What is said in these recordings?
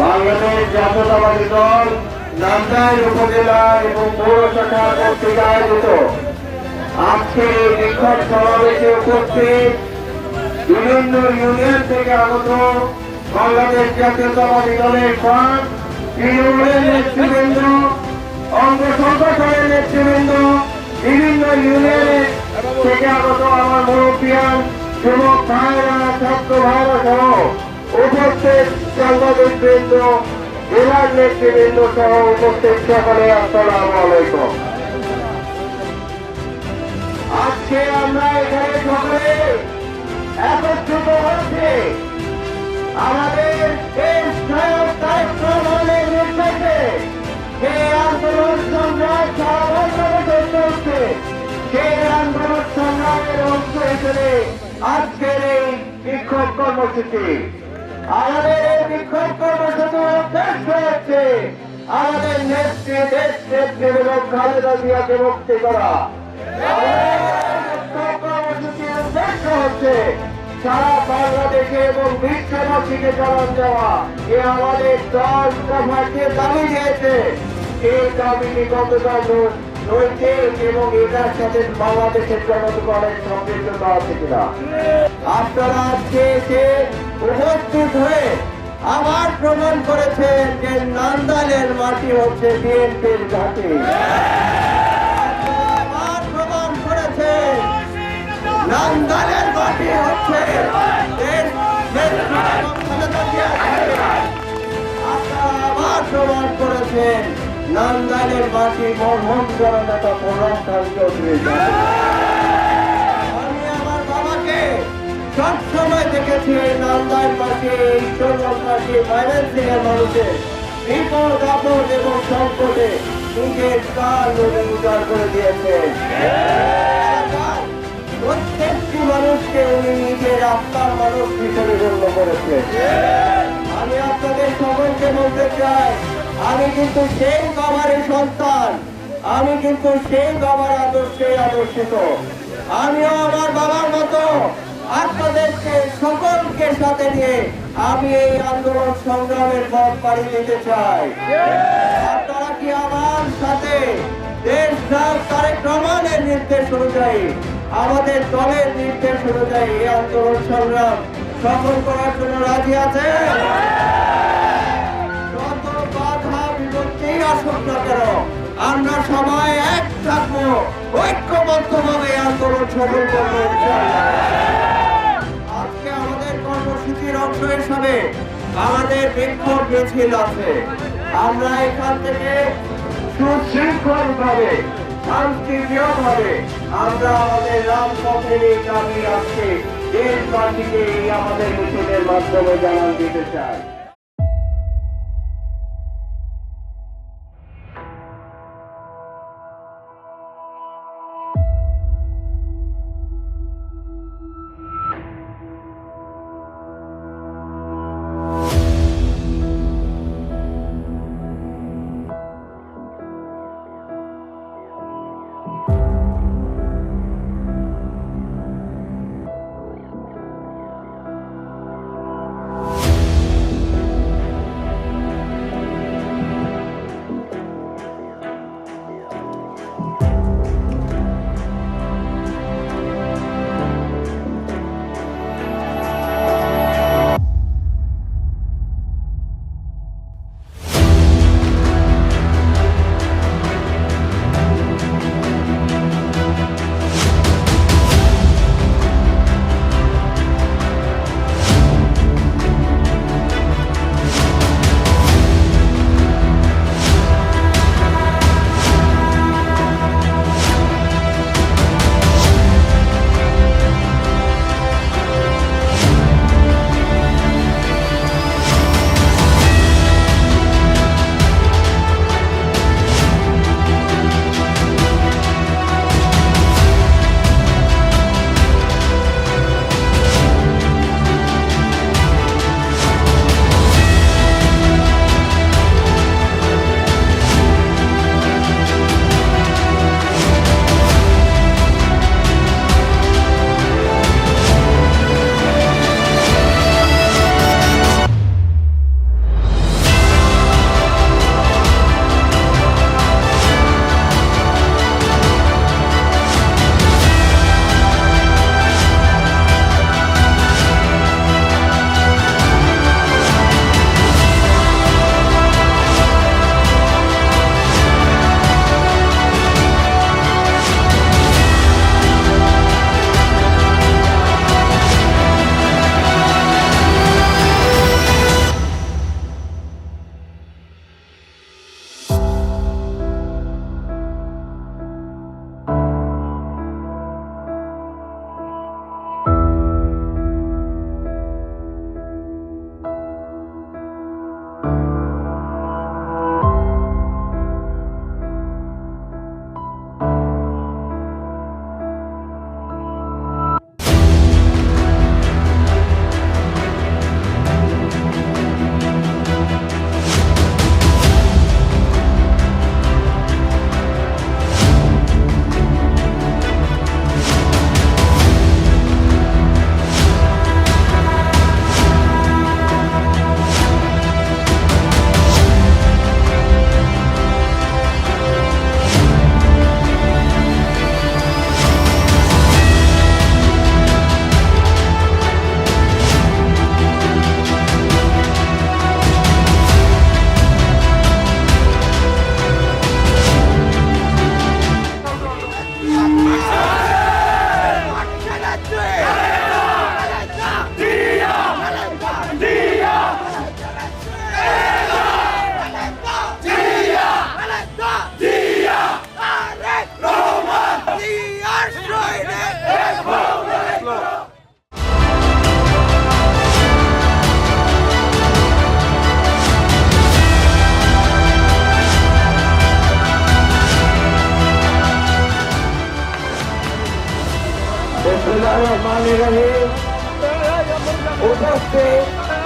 বাংলাদেশ জাতীয়তাবাদী দল নান্দাইল উপজেলা এবং পৌর শাখা কর্তৃক আয়োজিত। আজকে এই বিক্ষোভ সমাবেশে উপস্থিত বিভিন্ন ইউনিয়ন থেকে আগত বাংলাদেশ জাতীয়তাবাদী দলের ফাঁক তৃণমূলের নেতৃবৃন্দ, অঙ্গ সংগঠনের নেতৃবৃন্দ, বিভিন্ন ইউনিয়নের থেকে আগত আমার মুরব্বিয়ান যুবক ভাইরা ছাত্র ভাইরা সহ উপস্থিত সাংবাদিক বৃন্দ জেলার নেতৃবৃন্দ সহ উপস্থিত সকলে, আসসালামু আলাইকুম। আজকে আমরা এখানে সকলে একত্রিত হচ্ছে আমাদের দেশ নায়ক দায়িত্ব মনের নির্দেশে সেই আন্দোলন সংগ্রাম সারাভাবে চলছে। সেই আন্দোলন সংগ্রামের অংশ হিসেবে আজকের এই বিক্ষোভ কর্মসূচি। আমাদের এই বিক্ষোভ কর্মসূচির উদ্দেশ্য হচ্ছে আমাদের নেত্রী দেশ নেত্রী এবং খালেদা জিয়াকে মুক্তি করা। কর্মসূচির উদ্দেশ্য হচ্ছে সারা বাংলাদেশে এবং বিশ্ববাসীকে জানান দেওয়া। এ আমাদের দাবি দিয়েছে। এবং এটার সাথে বাংলাদেশের জনগণের আছে কিনা। আপনারা উপস্থিত হয়ে আবার প্রমাণ করেছে যে নান্দালের মাটি হচ্ছে বিএনপির ঘাটি। আবার প্রমাণ করেছেন নান্দালের মাটি হচ্ছে আবার প্রমাণ করেছেন নান্দালের মাটি মরহম জননেতা প্রণব চৌধুরী সবসময় দেখেছি নান্দাল মাটি ঈশ্বরগঞ্জ মাটি ময়মনসিং এর মানুষের বিপদ, আপদ এবং সংকটে নিজের কাল উজাড় করে দিয়েছেন। প্রত্যেকটি মানুষকে উনি নিজের আত্মার মানুষ হিসেবে গণ্য করেছেন। আমি আপনাদের সকলকে বলতে চাই, আমি কিন্তু সেই বাবারের সন্তান, আমি কিন্তু সেই বাবার আদর্শে আদর্শিত। আমিও আমার বাবার মতো আপনাদেরকে সকলকে সাথে নিয়ে আমি এই আন্দোলন সংগ্রামের পথ পাড়ি দিতে চাই। আপনারা কি আমার সাথে দেশ নায়ক তারেক রহমানের নির্দেশ অনুযায়ী আমাদের দলের নির্দেশ অনুযায়ী এই আন্দোলন সংগ্রাম সফল করার জন্য রাজি আছেন যত বাধা বিপত্তি আসুক না কেন আমরা সবাই এক থাকব ঐক্যবদ্ধভাবে আন্দোলন সফল করব। কর্মসূচির অংশ হিসাবে আমাদের বিক্ষোভ মিছিল আছে। আমরা এখান থেকে সুশৃঙ্খল ভাবে শান্তিপ্রিয় ভাবে আমরা আমাদের রাজপথের এই দাবি রাখছি। এই আমাদের মিছিলের মাধ্যমে জানান দিতে চাই।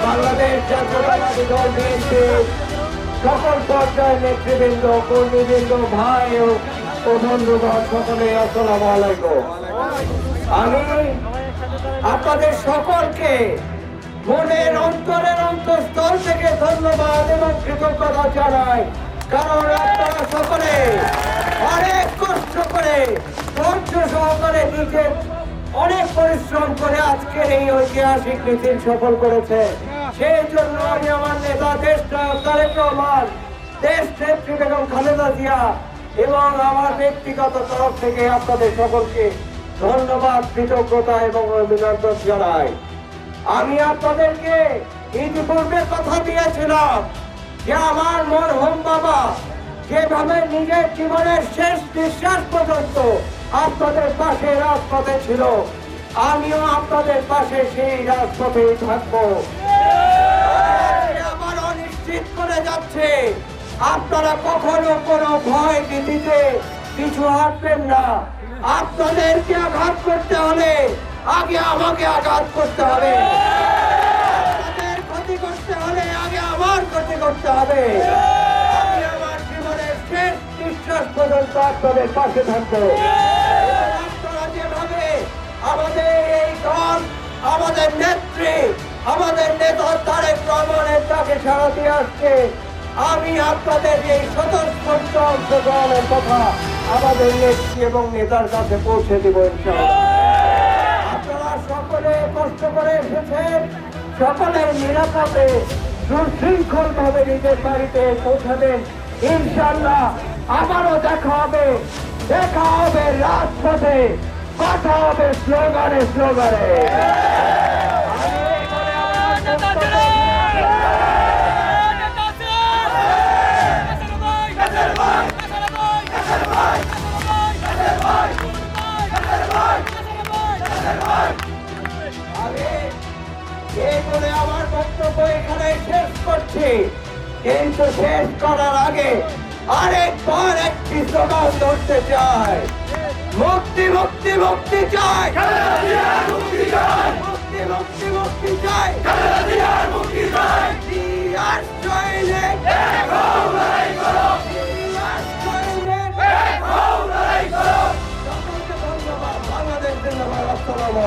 বাংলাদেশ সকল পর্যায়ের নেতৃবৃন্দ, কর্মীবৃন্দ, ভাই ও বন্ধুগণ, সকলে আসসালামু আমি আপনাদের সকলকে মনের অন্তরের অন্তঃস্থল থেকে ধন্যবাদ এবং কৃতজ্ঞতা জানাই। কারণ আপনারা সকলে অনেক কষ্ট করে ধৈর্য সহকারে নিজের অনেক পরিশ্রম করে আজকের এই ঐতিহাসিক মিছিল সফল করেছে। সেই জন্য আমি আমার নেতা দেশ তারেক দেশ নেত্রী বেগম খালেদা জিয়া এবং আমার ব্যক্তিগত তরফ থেকে আপনাদের সকলকে ধন্যবাদ, কৃতজ্ঞতা এবং অভিনন্দন জানাই। আমি আপনাদেরকে ইতিপূর্বে কথা দিয়েছিলাম যে আমার মরহুম বাবা যেভাবে নিজের জীবনের শেষ নিঃশ্বাস পর্যন্ত আপনাদের পাশে রাজপথে ছিল। আমিও আপনাদের পাশে সেই রাজপথেই থাকব। আবার অনিশ্চিত করে যাচ্ছে। আপনারা কখনো কোনো ভয় ভীতিতে কিছু হাঁটবেন না। আপনাদেরকে আঘাত করতে হলে আগে আমাকে আঘাত করতে হবে। আপনাদের ক্ষতি করতে হলে আগে আমার ক্ষতি করতে হবে। আমি আমার জীবনের শেষ নিঃশ্বাস পর্যন্ত আপনাদের পাশে থাকব। দল আমাদের নেত্রী, আমাদের নেতা তারেক রহমানের তাকে সারা দিয়ে আসছে। আমি আপনাদের এই স্বতঃস্ফূর্ত অংশগ্রহণের কথা আমাদের নেত্রী এবং নেতার কাছে পৌঁছে দিব আপনারা সকলে কষ্ট করে এসেছেন, সকলের নিরাপদে সুশৃঙ্খল ভাবে নিজের বাড়িতে পৌঁছাবেন। ইনশাল্লাহ আবারও দেখা হবে দেখা হবে রাজপথে। কথা হবে স্লোগানে স্লোগানে। আমার এখানে শেষ করছি। কিন্তু শেষ করার আগে আরেকবার একটি স্লোগান ধরতে চাই। মুক্তি মুক্তি মুক্তি চাই। মুক্তি চাই। মুক্তি মুক্তি মুক্তি চাই মুক্তি চাই বাংলাদেশ জিন্দাবাদ আসসালামু